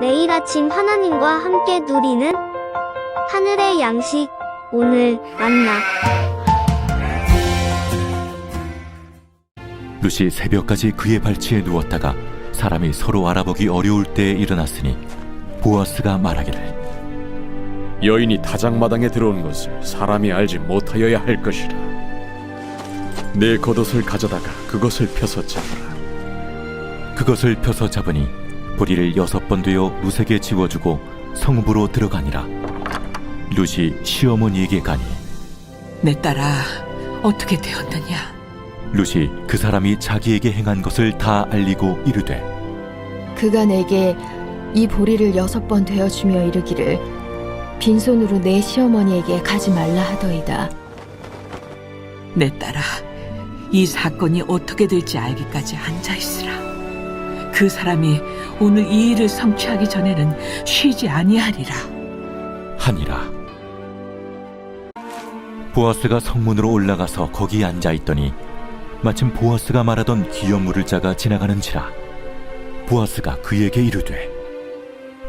매일 아침 하나님과 함께 누리는 하늘의 양식 오늘 만나 룻이 새벽까지 그의 발치에 누웠다가 사람이 서로 알아보기 어려울 때에 일어났으니 보아스가 말하기를 여인이 타작마당에 들어온 것을 사람이 알지 못하여야 할 것이라. 내 겉옷을 가져다가 그것을 펴서 잡아라. 그것을 펴서 잡으니 보리를 여섯 번 되어 룻에게 지워주고 성읍으로 들어가니라 룻이 시어머니에게 가니 내 딸아, 어떻게 되었느냐? 룻이 그 사람이 자기에게 행한 것을 다 알리고 이르되 그가 내게 이 보리를 여섯 번 되어 주며 이르기를 빈손으로 내 시어머니에게 가지 말라 하더이다. 내 딸아, 이 사건이 어떻게 될지 알기까지 앉아 있으라. 그 사람이 오늘 이 일을 성취하기 전에는 쉬지 아니하리라. 하니라 보아스가 성문으로 올라가서 거기 앉아 있더니 마침 보아스가 말하던 기업 물을 자가 지나가는지라 보아스가 그에게 이르되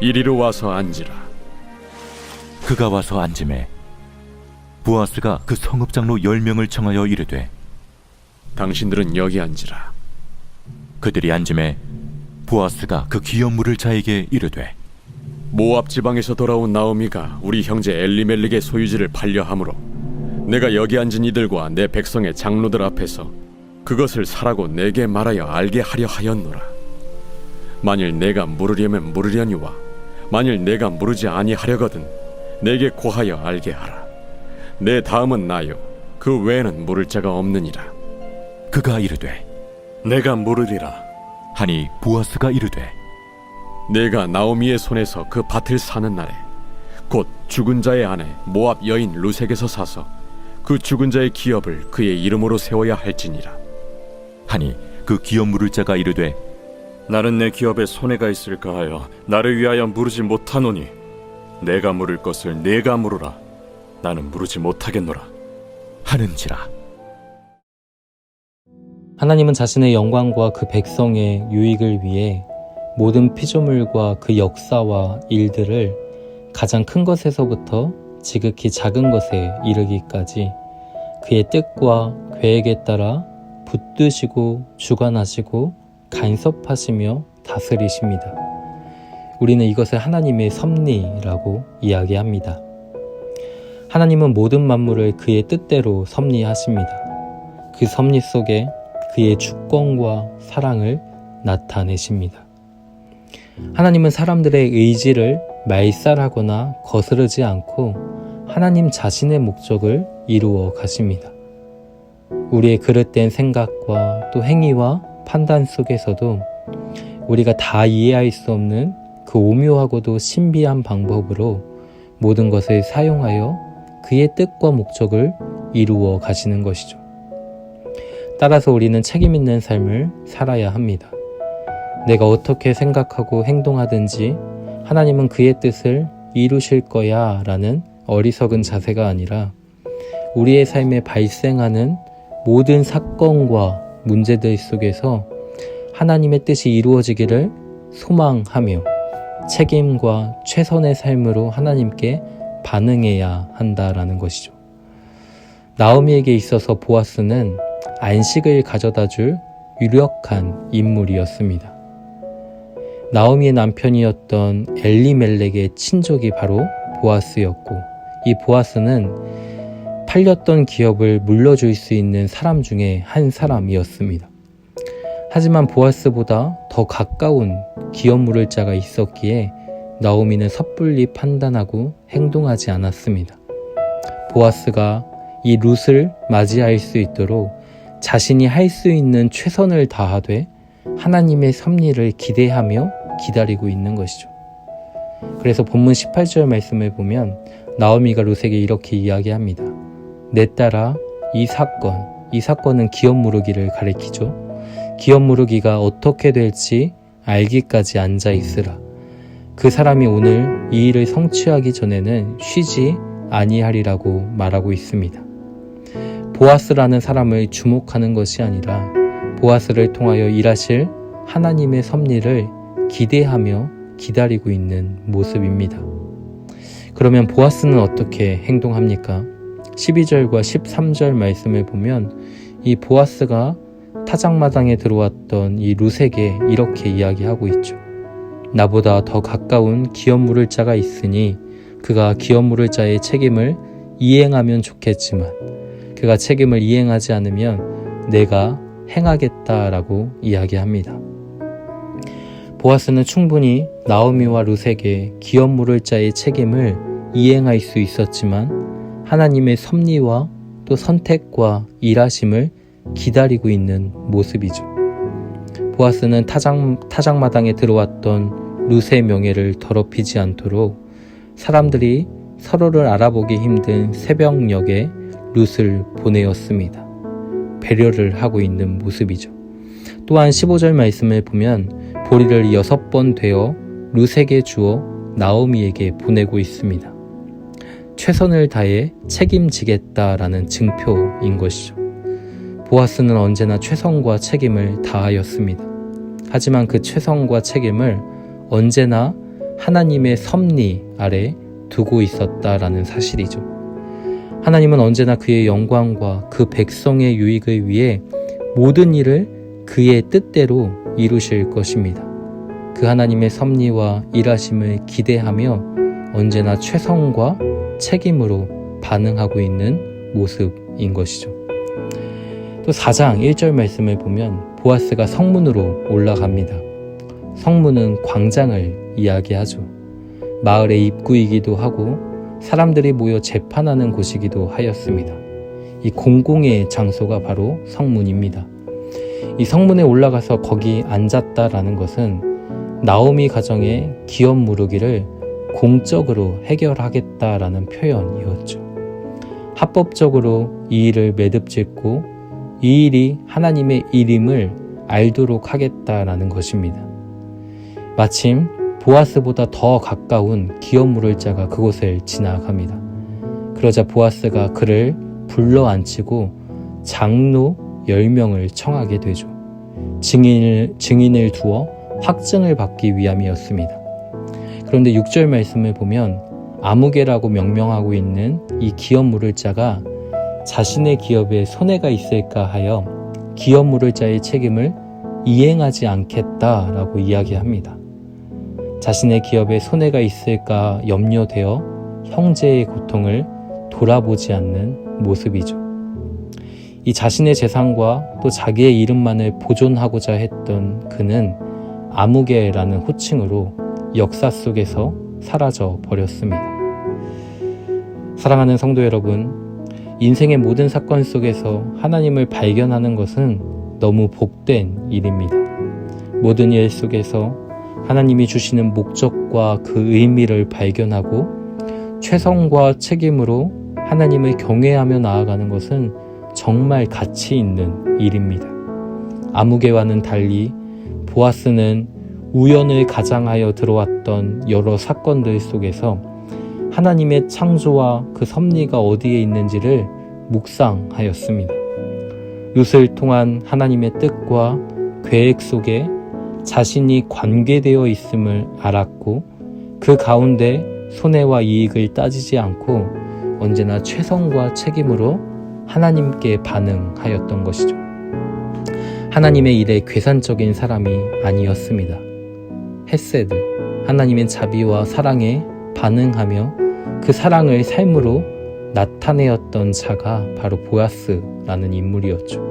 이리로 와서 앉으라. 그가 와서 앉음에 보아스가 그 성읍 장로 열 명을 청하여 이르되 당신들은 여기 앉으라. 그들이 앉음에 보아스가 그 기업 물을 자에게 이르되 모압 지방에서 돌아온 나오미가 우리 형제 엘리멜릭의 소유지를 팔려 함으로 내가 여기 앉은 이들과 내 백성의 장로들 앞에서 그것을 사라고 내게 말하여 알게 하려 하였노라. 만일 내가 물으려면 물으려니와 만일 내가 물으지 아니하려거든 내게 고하여 알게 하라. 내 다음은 나요. 그 외에는 물을 자가 없느니라. 그가 이르되 내가 물으리라. 하니 보아스가 이르되 내가 나오미의 손에서 그 밭을 사는 날에 곧 죽은 자의 아내 모압 여인 루색에서 사서 그 죽은 자의 기업을 그의 이름으로 세워야 할지니라 하니 그 기업 물을 자가 이르되 나는 내 기업에 손해가 있을까 하여 나를 위하여 물으지 못하노니 내가 물을 것을 내가 물으라. 나는 물으지 못하겠노라. 하는지라 하나님은 자신의 영광과 그 백성의 유익을 위해 모든 피조물과 그 역사와 일들을 가장 큰 것에서부터 지극히 작은 것에 이르기까지 그의 뜻과 계획에 따라 붙드시고 주관하시고 간섭하시며 다스리십니다. 우리는 이것을 하나님의 섭리라고 이야기합니다. 하나님은 모든 만물을 그의 뜻대로 섭리하십니다. 그 섭리 속에 그의 주권과 사랑을 나타내십니다. 하나님은 사람들의 의지를 말살하거나 거스르지 않고 하나님 자신의 목적을 이루어 가십니다. 우리의 그릇된 생각과 또 행위와 판단 속에서도 우리가 다 이해할 수 없는 그 오묘하고도 신비한 방법으로 모든 것을 사용하여 그의 뜻과 목적을 이루어 가시는 것이죠. 따라서 우리는 책임 있는 삶을 살아야 합니다. 내가 어떻게 생각하고 행동하든지 하나님은 그의 뜻을 이루실 거야 라는 어리석은 자세가 아니라 우리의 삶에 발생하는 모든 사건과 문제들 속에서 하나님의 뜻이 이루어지기를 소망하며 책임과 최선의 삶으로 하나님께 반응해야 한다라는 것이죠. 나오미에게 있어서 보아스는 안식을 가져다 줄 유력한 인물이었습니다. 나오미의 남편이었던 엘리멜렉의 친족이 바로 보아스였고 이 보아스는 팔렸던 기업을 물려줄 수 있는 사람 중에 한 사람이었습니다. 하지만 보아스보다 더 가까운 기업 물을 자가 있었기에 나오미는 섣불리 판단하고 행동하지 않았습니다. 보아스가 이 룻을 맞이할 수 있도록 자신이 할 수 있는 최선을 다하되 하나님의 섭리를 기대하며 기다리고 있는 것이죠. 그래서 본문 18절 말씀을 보면 나오미가 룻에게 이렇게 이야기합니다. 내 딸아 이 사건, 이 사건은 기업 무르기를 가리키죠. 기업 무르기가 어떻게 될지 알기까지 앉아 있으라. 그 사람이 오늘 이 일을 성취하기 전에는 쉬지 아니하리라고 말하고 있습니다. 보아스라는 사람을 주목하는 것이 아니라 보아스를 통하여 일하실 하나님의 섭리를 기대하며 기다리고 있는 모습입니다. 그러면 보아스는 어떻게 행동합니까? 12절과 13절 말씀을 보면 이 보아스가 타작마당에 들어왔던 이 룻에게 이렇게 이야기하고 있죠. 나보다 더 가까운 기업 물을 자가 있으니 그가 기업 물을 자의 책임을 이행하면 좋겠지만 그가 책임을 이행하지 않으면 내가 행하겠다라고 이야기합니다. 보아스는 충분히 나오미와 룻에게 기업 물을 자의 책임을 이행할 수 있었지만 하나님의 섭리와 또 선택과 일하심을 기다리고 있는 모습이죠. 보아스는 타작, 타작마당에 들어왔던 룻의 명예를 더럽히지 않도록 사람들이 서로를 알아보기 힘든 새벽녘에 룻을 보내었습니다. 배려를 하고 있는 모습이죠. 또한 15절 말씀을 보면 보리를 여섯 번 되어 룻에게 주어 나오미에게 보내고 있습니다. 최선을 다해 책임지겠다라는 증표인 것이죠. 보아스는 언제나 최선과 책임을 다하였습니다. 하지만 그 최선과 책임을 언제나 하나님의 섭리 아래 두고 있었다라는 사실이죠. 하나님은 언제나 그의 영광과 그 백성의 유익을 위해 모든 일을 그의 뜻대로 이루실 것입니다. 그 하나님의 섭리와 일하심을 기대하며 언제나 최선과 책임으로 반응하고 있는 모습인 것이죠. 또 4장 1절 말씀을 보면 보아스가 성문으로 올라갑니다. 성문은 광장을 이야기하죠. 마을의 입구이기도 하고 사람들이 모여 재판하는 곳이기도 하였습니다. 이 공공의 장소가 바로 성문입니다. 이 성문에 올라가서 거기 앉았다라는 것은 나오미 가정의 기업 무르기를 공적으로 해결하겠다라는 표현이었죠. 합법적으로 이 일을 매듭 짓고 이 일이 하나님의 일임을 알도록 하겠다라는 것입니다. 마침 보아스보다 더 가까운 기업 물을 자가 그곳을 지나갑니다. 그러자 보아스가 그를 불러 앉히고 장로 10명을 청하게 되죠. 증인을, 증인을 두어 확증을 받기 위함이었습니다. 그런데 6절 말씀을 보면 아무개라고 명명하고 있는 이 기업 물을 자가 자신의 기업에 손해가 있을까 하여 기업 물을 자의 책임을 이행하지 않겠다라고 이야기합니다. 자신의 기업에 손해가 있을까 염려되어 형제의 고통을 돌아보지 않는 모습이죠. 이 자신의 재산과 또 자기의 이름만을 보존하고자 했던 그는 아무개라는 호칭으로 역사 속에서 사라져 버렸습니다. 사랑하는 성도 여러분, 인생의 모든 사건 속에서 하나님을 발견하는 것은 너무 복된 일입니다. 모든 일 속에서 하나님이 주시는 목적과 그 의미를 발견하고 최선과 책임으로 하나님을 경외하며 나아가는 것은 정말 가치 있는 일입니다. 아무개와는 달리 보아스는 우연을 가장하여 들어왔던 여러 사건들 속에서 하나님의 창조와 그 섭리가 어디에 있는지를 묵상하였습니다. 룻을 통한 하나님의 뜻과 계획 속에 자신이 관계되어 있음을 알았고 그 가운데 손해와 이익을 따지지 않고 언제나 최선과 책임으로 하나님께 반응하였던 것이죠. 하나님의 일에 괴산적인 사람이 아니었습니다. 헤세드, 하나님의 자비와 사랑에 반응하며 그 사랑을 삶으로 나타내었던 자가 바로 보아스라는 인물이었죠.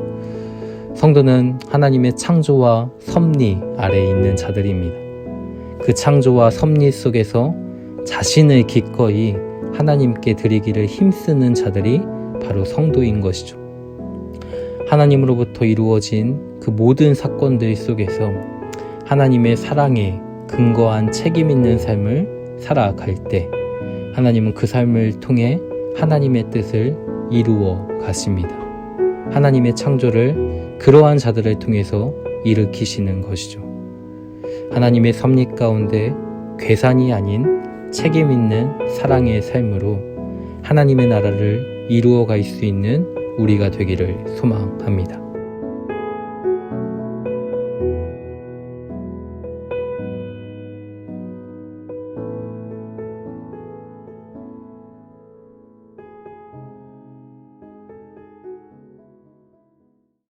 성도는 하나님의 창조와 섭리 아래에 있는 자들입니다. 그 창조와 섭리 속에서 자신을 기꺼이 하나님께 드리기를 힘쓰는 자들이 바로 성도인 것이죠. 하나님으로부터 이루어진 그 모든 사건들 속에서 하나님의 사랑에 근거한 책임 있는 삶을 살아갈 때 하나님은 그 삶을 통해 하나님의 뜻을 이루어 가십니다. 하나님의 창조를 그러한 자들을 통해서 일으키시는 것이죠. 하나님의 섭리 가운데 괴산이 아닌 책임 있는 사랑의 삶으로 하나님의 나라를 이루어 갈 수 있는 우리가 되기를 소망합니다.